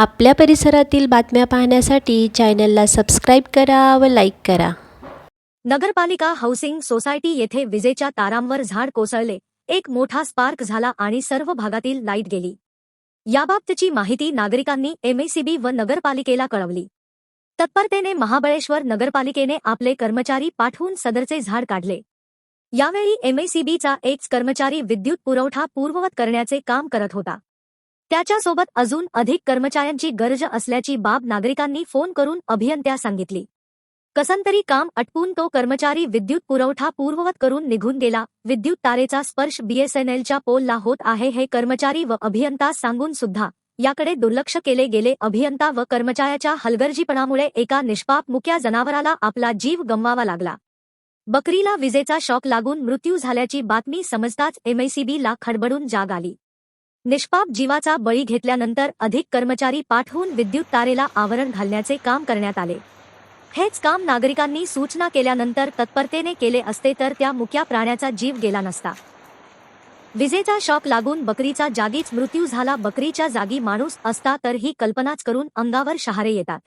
आपल्या परिसरातील बातम्या पाहण्यासाठी चॅनलला सबस्क्राईब करा व लाईक करा. नगरपालिका हाऊसिंग सोसायटी येथे विजेच्या तारांवर झाड कोसळले. एक मोठा स्पार्क झाला आणि सर्व भागातील लाइट गेली. याबाबतची माहिती नागरिकांनी एमएसीबी व नगरपालिकेला कळवली. तत्परतेने महाबळेश्वर नगरपालिकेने आपले कर्मचारी पाठवून सदरचे झाड काढले. यावेळी एमएसीबीचा एक कर्मचारी विद्युत पुरवठा पूर्ववत करण्याचे काम करत होता. त्याच्यासोबत अजून अधिक कर्मचाऱ्यांची गरज असल्याची बाब नागरिकांनी फोन करून अभियंत्या सांगितली. कसंतरी काम अटपून तो कर्मचारी विद्युत पुरवठा पूर्ववत करून निघून गेला. विद्युत तारेचा स्पर्श बीएसएनएलच्या पोलला होत आहे हे कर्मचारी व अभियंता सांगून सुद्धा याकडे दुर्लक्ष केले गेले. अभियंता व कर्मचाऱ्याच्या हलगर्जीपणामुळे एका निष्पाप मुक्या जनावराला आपला जीव गमवावा लागला. बकरीला विजेचा शॉक लागून मृत्यू झाल्याची बातमी समजताच एमआयसीबीला खडबडून जाग आली. निष्पाप जीवाचा बळी घेतल्यानंतर अधिक कर्मचारी पाठवून विद्युत तारेला आवरण घालण्याचे काम करण्यात आले. हेच काम नागरिकांनी सूचना केल्यानंतर तत्परतेने केले असते तर त्या मुक्या प्राण्याचा जीव गेला नसता. विजेचा शॉक लागून बकरीचा जागीच मृत्यू झाला. बकरीच्या जागी माणूस असता तर ही कल्पनाच करून अंगावर शहारे येतात.